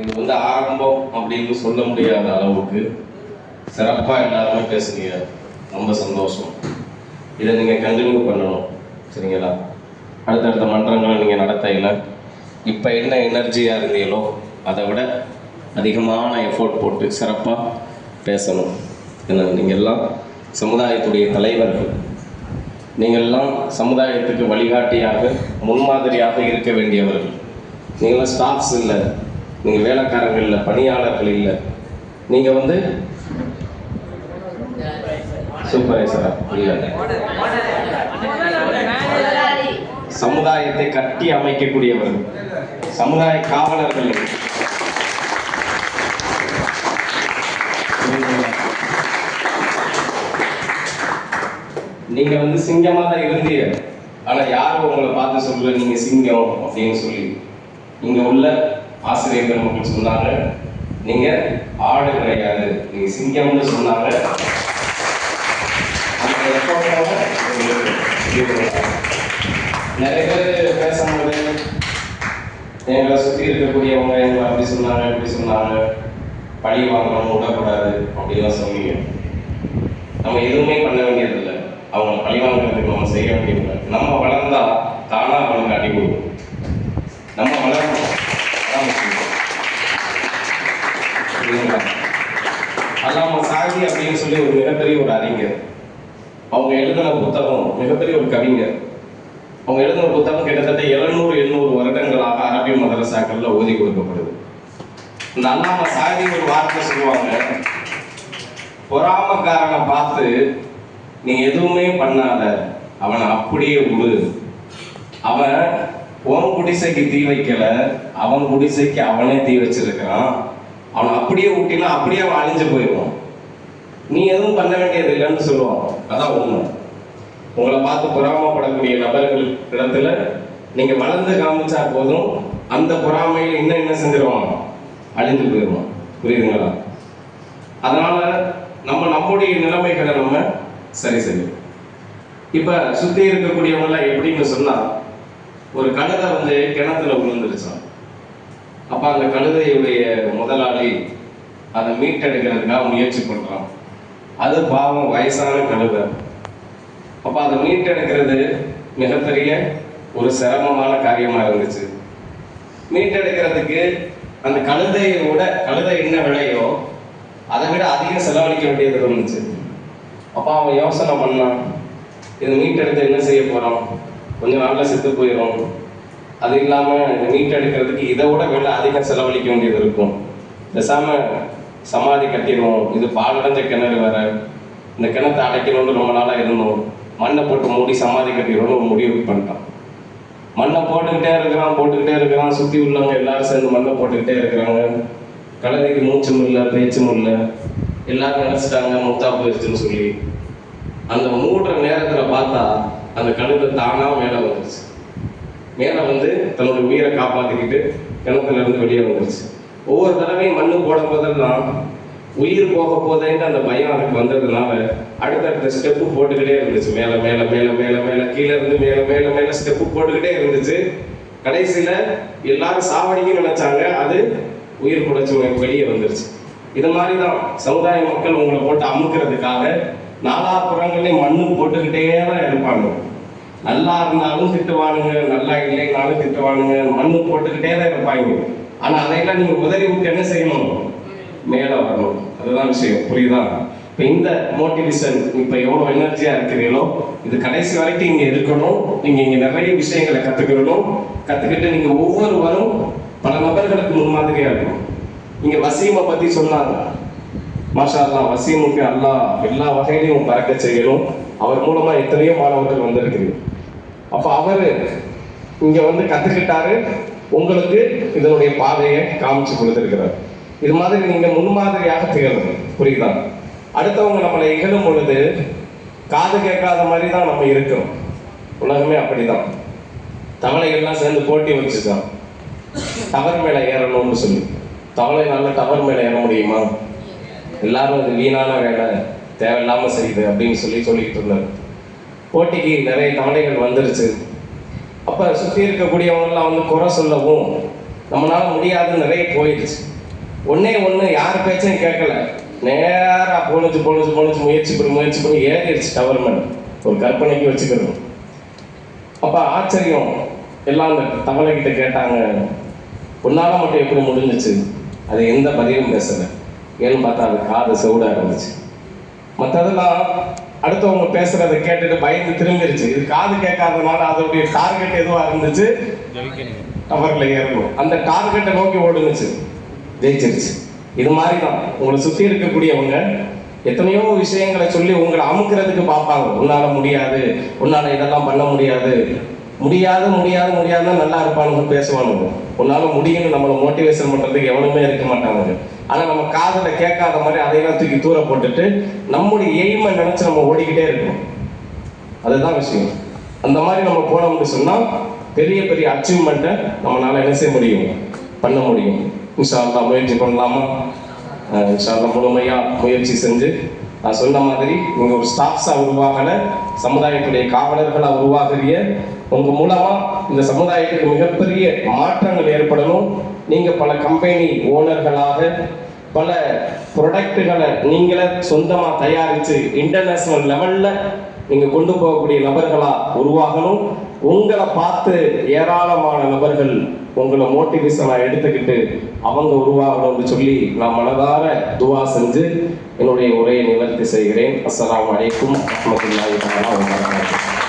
இது வந்து ஆரம்பம் அப்படின்னு சொல்ல முடியாத அளவுக்கு சிறப்பாக எல்லாருமே பேசுனீங்க. ரொம்ப சந்தோஷம். இதை நீங்கள் கண்டினியூ பண்ணணும். சரிங்களா? அடுத்தடுத்த மன்றங்களை நீங்கள் நடத்தையில். இப்போ என்ன எனர்ஜியாக இருந்தீங்களோ அதை விட அதிகமான எஃபோர்ட் போட்டு சிறப்பாக பேசணும். என்ன நீங்கள் எல்லாம் சமுதாயத்துடைய தலைவர்கள். நீங்கள் எல்லாம் சமுதாயத்துக்கு வழிகாட்டியாக முன்மாதிரியாக இருக்க வேண்டியவர்கள். நீங்களாம் ஸ்டாஃப்ஸ் இல்லை. நீங்கள் வேலைக்காரர்கள் இல்லை பணியாளர்கள் இல்லை. நீங்கள் வந்து சூப்பர்வைசரா இல்லை. சமுதாயத்தை கட்டி அமைக்கக்கூடியவர்கள் சமுதாய காவலர்கள். நீங்க வந்து சிங்கமா தான் இருந்தீங்க. ஆனா யாரும் உங்களை பார்த்து சொல்லல நீங்க சிங்கம் அப்படின்னு சொல்லி. இங்க உள்ள ஆசிரியர்கள் பெருமக்கள் சொன்னாங்க. நீங்க ஆடு கிடையாது. நீங்க சிங்கம்னு சொன்னாங்க. நிறைய பேர் பேசும்போது எங்களை சுற்றி இருக்கக்கூடியவங்க எங்களை அப்படி சொன்னாங்க இப்படி சொன்னாங்க. பழி வாங்கணும் விடக்கூடாது அப்படிலாம் சொன்னீங்க. நம்ம எதுவுமே பண்ண வேண்டியதில்லை. அவங்க பழி வாங்குறதுக்கு நம்ம செய்ய வேண்டியதில்லை. நம்ம வளர்ந்தா தானா அவனுக்கு அடி நம்ம வளரணும் அதான் முக்கியம். புரியுதுங்களா? அல்லாம அப்படின்னு சொல்லி ஒரு மிகப்பெரிய ஒரு அறிஞர். அவங்க எழுதின புத்தகம் மிகப்பெரிய ஒரு கவிஞர். அவங்க எழுதின புத்தகம் கிட்டத்தட்ட எழுநூறு எண்ணூறு வருடங்களாக அரபி மதரசாக்கள்ல ஓதி கொடுக்கப்படுது. இந்த அல்லாம சாதி ஒரு வார்த்தை சொல்லுவாங்க பொறாமக்காரனை பார்த்து நீ எதுவுமே பண்ணாத அவனை அப்படியே விடு அவன் உன் குடிசைக்கு தீ வைக்கல அவன் குடிசைக்கு அவனே தீ வச்சிருக்கிறான். அவனை அப்படியே விட்டினா அப்படியே அவன் அழிஞ்சு போயிடும் நீ எதுவும் பண்ண வேண்டியது இல்லைன்னு சொல்லுவாங்க. அதான் உண்மை. உங்களை பார்த்து பொறாமப்படக்கூடிய நபர்கள் இடத்துல நீங்க வளர்ந்து காமிச்சா போதும் அந்த பொறாமையில் இன்னும் என்ன செஞ்சிருவான் அழிஞ்சு போயிடுவான் புரியுதுங்களா? அதனால நம்ம நம்முடைய நிலைமைகளை நம்ம சரி செய்யும் இப்ப சுத்தி இருக்கக்கூடியவங்க எல்லாம் எப்படின்னு சொன்னா ஒரு கழுதை வந்து கிணத்துல விழுந்துருச்சான் அப்ப அந்த கழுதையுடைய முதலாளி அதை மீட்டெடுக்கிறதுக்காக முயற்சி பண்றான். அது பாவம் வயசான கழுதை. அப்ப அதை மீட்டெடுக்கிறது மிகப்பெரிய ஒரு சிரமமான காரியமா இருந்துச்சு. மீட்டெடுக்கிறதுக்கு அந்த கழுதையை விட கழுதை என்ன விலையோ அதை விட அதிகம் செலவழிக்க வேண்டியது இருந்துச்சு. அப்ப அவன் யோசனை பண்ணான் இது மீட்டெடுத்து என்ன செய்ய போறோம்? கொஞ்சம் நாள்ல செத்து போயிடும் அது இல்லாம மீட்டெடுக்கிறதுக்கு இதை விட விலை அதிகம் செலவழிக்க வேண்டியது இருக்கும். பேசாம சமாதி கட்டிடுவோம் இது பாலடைஞ்ச கிணறு வேற. இந்த கிணத்தை அடைக்கணும்னு ரொம்ப நாளாக இருந்தோம். மண்ணை போட்டு மூடி சமாதி கட்டிடுவோம்னு ஒரு முடிவு பண்ணிட்டான் மண்ணை போட்டுக்கிட்டே இருக்கிறான் போட்டுக்கிட்டே இருக்கிறான். சுற்றி உள்ளவங்க எல்லாரும் சேர்ந்து மண்ணை போட்டுக்கிட்டே இருக்கிறாங்க. கழுதைக்கு மூச்சும் இல்லை பேச்சும் இல்லை எல்லாரும் நினச்சிட்டாங்க முத்தா போயிடுச்சுன்னு சொல்லி. அந்த மூடுற நேரத்தில் பார்த்தா அந்த கழுதை தானாக மேலே வந்துருச்சு. மேலே வந்து தன்னோட உயிரை காப்பாற்றிக்கிட்டு கிணத்துல இருந்து வெளியே வந்துருச்சு. ஒவ்வொரு தடவையும் மண்ணு போடும் போதெல்லாம் உயிர் போக போதேன்னு அந்த பயம் அதுக்கு வந்ததுனால அடுத்தடுத்த ஸ்டெப்பு போட்டுக்கிட்டே இருந்துச்சு. மேலே மேலே மேலே மேலே மேலே கீழே இருந்து மேலே மேலே மேலே ஸ்டெப்பு போட்டுக்கிட்டே இருந்துச்சு. கடைசியில எல்லாரும் சாவடிக்கும் நினைச்சாங்க. அது உயிர் புடைச்சு வெளியே வந்துருச்சு. இது மாதிரி தான் சமுதாய மக்கள் உங்களை போட்டு அமுக்கிறதுக்காக நாலாபுறங்களையும் மண்ணு போட்டுக்கிட்டே தான் இருப்பாங்க. நல்லா இருந்தாலும் திட்டுவானுங்க நல்லா இல்லைனாலும் திட்டுவானுங்க மண்ணு போட்டுக்கிட்டே தான் இருப்பாங்க. ஆனா அதையெல்லாம் நீங்க உதறி விட்டு என்ன செய்யணும்? மேல வரணும். அதுதான் விஷயம். புரியுதா? இப்ப இந்த மோட்டிவேஷன் இப்ப எவ்வளவு எனர்ஜியா இருக்கிறீங்களோ இது கடைசி வரைக்கும் இங்க இருக்கணும். நீங்க இங்க நிறைய விஷயங்களை கத்துக்கணும் கத்துக்கிட்டு நீங்க ஒவ்வொருவரும் பல நபர்களுக்கு முன்மாதிரியா இருக்கணும். இங்க வசீமை பத்தி சொன்னாங்க. மாஷா அல்லாஹ் வசீமுக்கு அல்லாஹ் எல்லா வகையிலையும் பறக்க செய்யணும். அவர் மூலமா எத்தனையோ மாணவர்கள் வந்திருக்குது அப்ப அவரு இங்க வந்து கத்துக்கிட்டாரு. உங்களுக்கு இதனுடைய பாதையை காமிச்சு கொடுத்திருக்கிறார். இது மாதிரி நீங்கள் முன்மாதிரியாக திகழணும். புரியுதா? அடுத்தவங்க நம்மளை இகழும் பொழுது காது கேட்காத மாதிரி தான் நம்ம இருக்கிறோம். உலகமே அப்படிதான். தவளைகள்லாம் சேர்ந்து போட்டி வச்சுதான். டவர் மேலே ஏறணும்னு சொல்லி. தவளை நல்ல டவர் மேலே ஏற முடியுமா? எல்லாரும் அது வீணான வேலை. தேவையில்லாமல் செய்யுது அப்படின்னு சொல்லி சொல்லிக்கிட்டு இருந்தார். போட்டிக்கு நிறைய தவளைகள் வந்துருச்சு. அப்போ சுற்றி இருக்கக்கூடியவங்களெலாம் வந்து குறை சொல்லவும் நம்மளால முடியாது நிறைய போயிடுச்சு ஒன்றே ஒன்று யார் பேச்சையும் கேட்கல. நேராக போனுச்சு போனுச்சு போனுச்சு முயற்சி பண்ணி முயற்சி பண்ணி ஏறிடுச்சு டவர் ஒரு கற்பனைக்கு வச்சுக்கிறது அப்போ ஆச்சரியம். எல்லாம் அந்த தவளை கிட்ட கேட்டாங்க. உன்னால் மட்டும் எப்படி முடிஞ்சுச்சு? அது எந்த பதிலும் பேசலை. ஏன்னு பார்த்தா அது காது செவிடா இருந்துச்சு. மற்றதெல்லாம் அடுத்தவங்க பேசுறதை கேட்டுட்டு பயந்து திரும்பிருச்சு. இது காது கேட்காதனால அதோடைய டார்கெட் எதுவா இருந்துச்சு? டவர்ல ஏறணும். அந்த டார்கெட்டை நோக்கி ஓடுனுச்சு. ஜெயிச்சிருச்சு. இது மாதிரி தான் உங்களை சுத்தி இருக்கக்கூடியவங்க எத்தனையோ விஷயங்களை சொல்லி உங்களை அமுக்கிறதுக்கு பார்ப்பாங்க. உன்னால முடியாது. உன்னால இதெல்லாம் பண்ண முடியாது. முடியாது முடியாது முடியாதுன்னா நல்லா இருப்பானுங்க பேசுவானுங்க. உன்னால முடியும்னு நம்மளை மோட்டிவேஷன் பண்றதுக்கு எவனுமே இருக்க மாட்டாங்க ஆனா நம்ம காதல கேட்காத மாதிரி அதையெல்லாம் தூக்கி தூர போட்டுட்டு நம்முடைய எய்மை நினைச்சு நம்ம ஓடிக்கிட்டே இருக்கணும். அதுதான் விஷயம். அந்த மாதிரி நம்ம போனோம்னு சொன்னா பெரிய பெரிய அச்சீவ்மெண்ட்டை நம்மளால என்ன செய்ய முடியும்? பண்ண முடியும். இன்ஷா முயற்சி பண்ணலாமா? அஹ் முழுமையா முயற்சி செஞ்சு நான் சொன்ன மாதிரி நீங்க ஒரு ஸ்டாஃப்ஸா உருவாகல. சமுதாயத்துடைய காவலர்களா உருவாகிறிய உங்க மூலமா இந்த சமுதாயத்துக்கு மிகப்பெரிய மாற்றங்கள் ஏற்படணும். நீங்க பல கம்பெனி ஓனர்களாக பல ப்ரொடக்ட்டுகளை நீங்களே சொந்தமா தயாரிச்சு இன்டர்நேஷனல் லெவல்ல நீங்க கொண்டு போகக்கூடிய நபர்களா உருவாகணும். உங்களை பார்த்து ஏராளமான நபர்கள் உங்களை மோட்டிவேஷனா எடுத்துக்கிட்டு அவங்க உருவாகணும்னு சொல்லி நான் மனதார துவா செஞ்சு என்னுடைய உரையை நிவர்த்தி செய்கிறேன். அஸ்லாம் வலைக்கும் வரமத்துல்லாஹி தஆலா